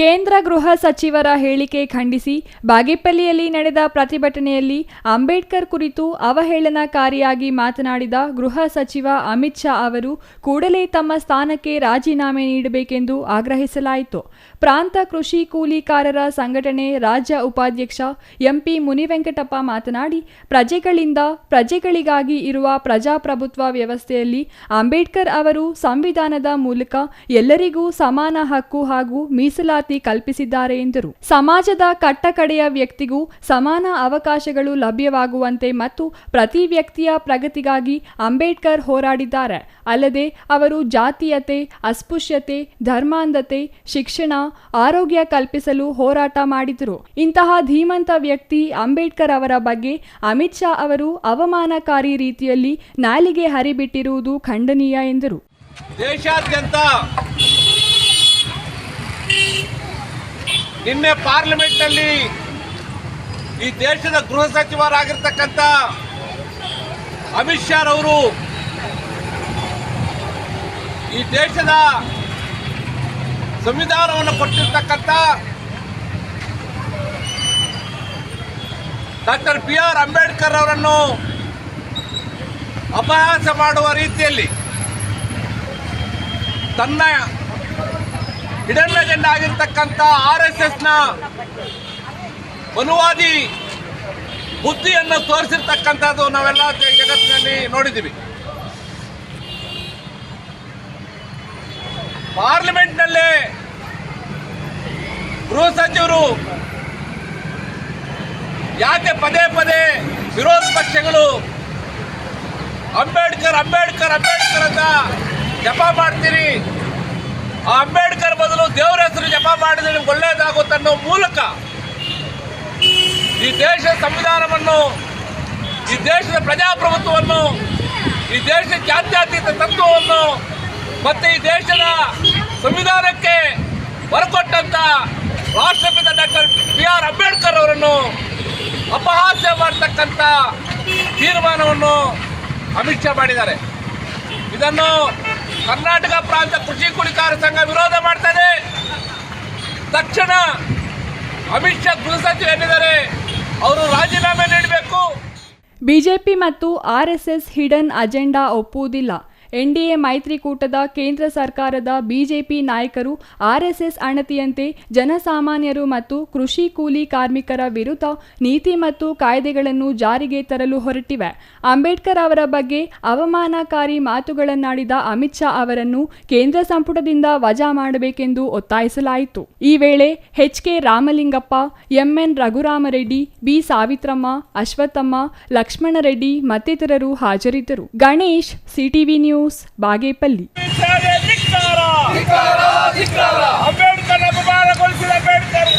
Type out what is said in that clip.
ಕೇಂದ್ರ ಗೃಹ ಸಚಿವರ ಹೇಳಿಕೆ ಖಂಡಿಸಿ ಬಾಗೇಪಲ್ಲಿಯಲ್ಲಿ ನಡೆದ ಪ್ರತಿಭಟನೆಯಲ್ಲಿ ಅಂಬೇಡ್ಕರ್ ಕುರಿತು ಅವಹೇಳನಕಾರಿಯಾಗಿ ಮಾತನಾಡಿದ ಗೃಹ ಸಚಿವ ಅಮಿತ್ ಶಾ ಅವರು ಕೂಡಲೇ ತಮ್ಮ ಸ್ಥಾನಕ್ಕೆ ರಾಜೀನಾಮೆ ನೀಡಬೇಕೆಂದು ಆಗ್ರಹಿಸಲಾಯಿತು. ಪ್ರಾಂತ ಕೃಷಿ ಕೂಲಿಕಾರರ ಸಂಘಟನೆ ರಾಜ್ಯ ಉಪಾಧ್ಯಕ್ಷ ಎಂಪಿ ಮುನಿವೆಂಕಟಪ್ಪ ಮಾತನಾಡಿ, ಪ್ರಜೆಗಳಿಂದ ಪ್ರಜೆಗಳಿಗಾಗಿ ಇರುವ ಪ್ರಜಾಪ್ರಭುತ್ವ ವ್ಯವಸ್ಥೆಯಲ್ಲಿ ಅಂಬೇಡ್ಕರ್ ಅವರು ಸಂವಿಧಾನದ ಮೂಲಕ ಎಲ್ಲರಿಗೂ ಸಮಾನ ಹಕ್ಕು ಹಾಗೂ ಮೀಸಲಾತಿ ಕಲ್ಪಿಸಿದ್ದಾರೆ ಎಂದರು. ಸಮಾಜದ ಕಟ್ಟಕಡೆಯ ವ್ಯಕ್ತಿಗೂ ಸಮಾನ ಅವಕಾಶಗಳು ಲಭ್ಯವಾಗುವಂತೆ ಮತ್ತು ಪ್ರತಿ ವ್ಯಕ್ತಿಯ ಪ್ರಗತಿಗಾಗಿ ಅಂಬೇಡ್ಕರ್ ಹೋರಾಡಿದ್ದಾರೆ. ಅಲ್ಲದೆ ಅವರು ಜಾತೀಯತೆ, ಅಸ್ಪೃಶ್ಯತೆ, ಧರ್ಮಾಂಧತೆ, ಶಿಕ್ಷಣ, ಆರೋಗ್ಯ ಕಲ್ಪಿಸಲು ಹೋರಾಟ ಮಾಡಿದರು. ಇಂತಹ ಧೀಮಂತ ವ್ಯಕ್ತಿ ಅಂಬೇಡ್ಕರ್ ಅವರ ಬಗ್ಗೆ ಅಮಿತ್ ಶಾ ಅವರು ಅವಮಾನಕಾರಿ ರೀತಿಯಲ್ಲಿ ನಾಲಿಗೆ ಹರಿಬಿಟ್ಟಿರುವುದು ಖಂಡನೀಯ ಎಂದರು. ದೇಶಾದ್ಯಂತ ನಿನ್ನೆ ಪಾರ್ಲಿಮೆಂಟ್ನಲ್ಲಿ ಈ ದೇಶದ ಗೃಹ ಸಚಿವರಾಗಿರ್ತಕ್ಕಂಥ ಅಮಿತ್ ಶಾ ರವರು ಈ ದೇಶದ ಸಂವಿಧಾನವನ್ನು ಕೊಟ್ಟಿರ್ತಕ್ಕಂಥ ಡಾಕ್ಟರ್ ಬಿ ಆರ್ ಅಂಬೇಡ್ಕರ್ ಅವರನ್ನು ಅಪಹಾಸ ಮಾಡುವ ರೀತಿಯಲ್ಲಿ ತನ್ನ ಹಿಡನ್ ಲೆಜೆಂಡ್ ಆಗಿರ್ತಕ್ಕಂಥ ಆರ್ ಎಸ್ ಎಸ್ನ ಬಲುವಾದಿ ಬುದ್ಧಿಯನ್ನು ತೋರಿಸಿರ್ತಕ್ಕಂಥದ್ದು ನಾವೆಲ್ಲ ಜಗತ್ತಿನಲ್ಲಿ ನೋಡಿದ್ದೀವಿ. ಪಾರ್ಲಿಮೆಂಟ್ನಲ್ಲಿ ಗೃಹ ಸಚಿವರು ಯಾಕೆ ಪದೇ ಪದೇ ವಿರೋಧ ಪಕ್ಷಗಳು ಅಂಬೇಡ್ಕರ್ ಅಂಬೇಡ್ಕರ್ ಅಂಬೇಡ್ಕರ್ ಅಂತ ಜಪ ಮಾಡ್ತೀರಿ, ಆ ಮಾಡಿದ್ರೆ ನಿಮ್ಗೆ ಒಳ್ಳೇದಾಗುತ್ತೆ ಅನ್ನೋ ಮೂಲಕ ಈ ದೇಶದ ಸಂವಿಧಾನವನ್ನು, ಈ ದೇಶದ ಪ್ರಜಾಪ್ರಭುತ್ವವನ್ನು, ಈ ದೇಶದ ಜಾತ್ಯತೀತ ತತ್ವವನ್ನು ಮತ್ತೆ ಈ ದೇಶದ ಸಂವಿಧಾನಕ್ಕೆ ಹೊರಕೊಟ್ಟಂತ ರಾಷ್ಟ್ರಪಿತ ಡಾಕ್ಟರ್ ಬಿ ಆರ್ ಅಂಬೇಡ್ಕರ್ ಅವರನ್ನು ಅಪಹಾಸ್ಯ ಮಾಡತಕ್ಕಂಥ ತೀರ್ಮಾನವನ್ನು ಅಮಿತ್ ಶಾ ಮಾಡಿದ್ದಾರೆ. ಇದನ್ನು ಕರ್ನಾಟಕ ಪ್ರಾಂತ ಕೃಷಿ ಕುಡಿಕಾರ ಸಂಘ ವಿರೋಧ ಮಾಡ್ತದೆ ಅಮಿತ್ ಶಾ ಗೃಹ ಸಚಿವ ಏನಿದ್ದಾರೆ ಅವರು ರಾಜೀನಾಮೆ ನೀಡಬೇಕು. ಬಿಜೆಪಿ ಮತ್ತು ಆರ್ಎಸ್ಎಸ್ ಹಿಡನ್ ಅಜೆಂಡಾ ಒಪ್ಪುವುದಿಲ್ಲ. ಎನ್ಡಿಎ ಮೈತ್ರಿಕೂಟದ ಕೇಂದ್ರ ಸರ್ಕಾರದ ಬಿಜೆಪಿ ನಾಯಕರು ಆರ್ಎಸ್ಎಸ್ ಅಣತಿಯಂತೆ ಜನಸಾಮಾನ್ಯರು ಮತ್ತು ಕೃಷಿ ಕೂಲಿ ಕಾರ್ಮಿಕರ ವಿರುದ್ಧ ನೀತಿ ಮತ್ತು ಕಾಯ್ದೆಗಳನ್ನು ಜಾರಿಗೆ ತರಲು ಹೊರಟಿವೆ. ಅಂಬೇಡ್ಕರ್ ಅವರ ಬಗ್ಗೆ ಅವಮಾನಕಾರಿ ಮಾತುಗಳನ್ನಾಡಿದ ಅಮಿತ್ ಶಾ ಅವರನ್ನು ಕೇಂದ್ರ ಸಂಪುಟದಿಂದ ವಜಾ ಮಾಡಬೇಕೆಂದು ಒತ್ತಾಯಿಸಲಾಯಿತು. ಈ ವೇಳೆ HK Ramalingappa, MN Raghuramareddy, B. Savitramma, Ashwathamma, Lakshmanareddy ಮತ್ತಿತರರು ಹಾಜರಿದ್ದರು. Ganesh, CTV news. News Bagepalli. Ambedkar ಅಪಮಾನಗೊಳಿಸಿದ Ambedkar.